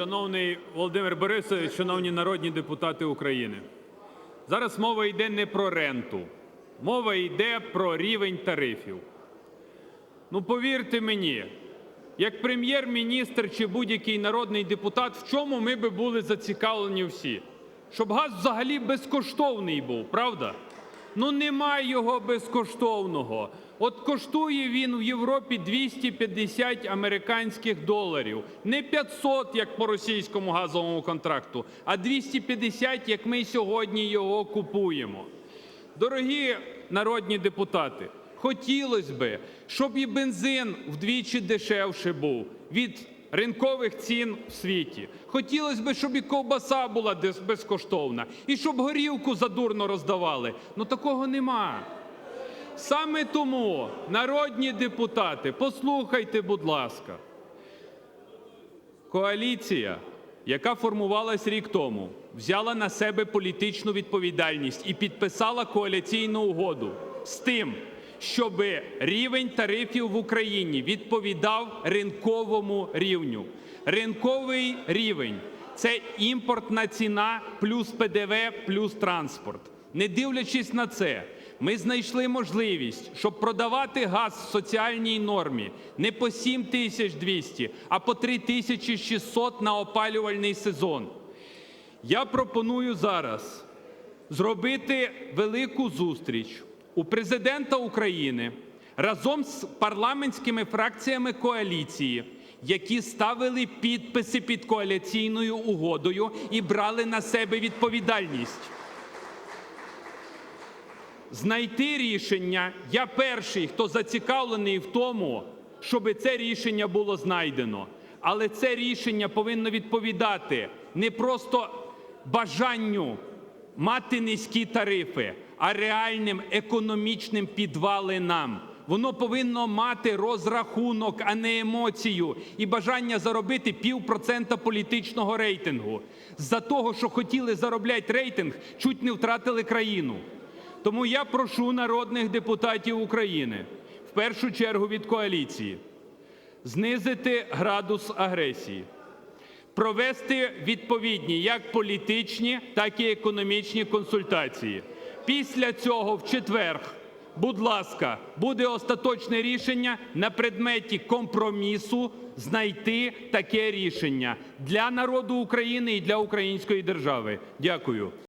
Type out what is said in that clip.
Шановний Володимир Борисович, шановні народні депутати України, зараз мова йде не про ренту, мова йде про рівень тарифів. Ну, повірте мені, як прем'єр-міністр чи будь-який народний депутат, в чому ми би були зацікавлені всі? Щоб газ взагалі безкоштовний був, правда? Ну немає його безкоштовного. От коштує він в Європі 250 американських доларів. Не 500, як по російському газовому контракту, а 250, як ми сьогодні його купуємо. Дорогі народні депутати, хотілося б, щоб і бензин вдвічі дешевше був від ринкових цін в світі. Хотілося б, щоб і ковбаса була безкоштовна, і щоб горілку задурно роздавали. Ну такого нема. Саме тому, народні депутати, послухайте, будь ласка, коаліція, яка формувалась рік тому, взяла на себе політичну відповідальність і підписала коаліційну угоду з тим, щоб рівень тарифів в Україні відповідав ринковому рівню. Ринковий рівень це імпортна ціна плюс ПДВ плюс транспорт. Не дивлячись на це, ми знайшли можливість, щоб продавати газ в соціальній нормі не по 7200, а по 3600 на опалювальний сезон. Я пропоную зараз зробити велику зустріч у президента України разом з парламентськими фракціями коаліції, які ставили підписи під коаліційною угодою і брали на себе відповідальність знайти рішення. Я перший, хто зацікавлений в тому, щоб це рішення було знайдено. Але це рішення повинно відповідати не просто бажанню мати низькі тарифи, а реальним економічним підвалинам. Воно повинно мати розрахунок, а не емоцію і бажання заробити півпроцента політичного рейтингу. З-за того, що хотіли заробляти рейтинг, чуть не втратили країну. Тому я прошу народних депутатів України, в першу чергу від коаліції, знизити градус агресії, провести відповідні як політичні, так і економічні консультації. Після цього, в четвер, будь ласка, буде остаточне рішення на предметі компромісу знайти таке рішення для народу України і для української держави. Дякую.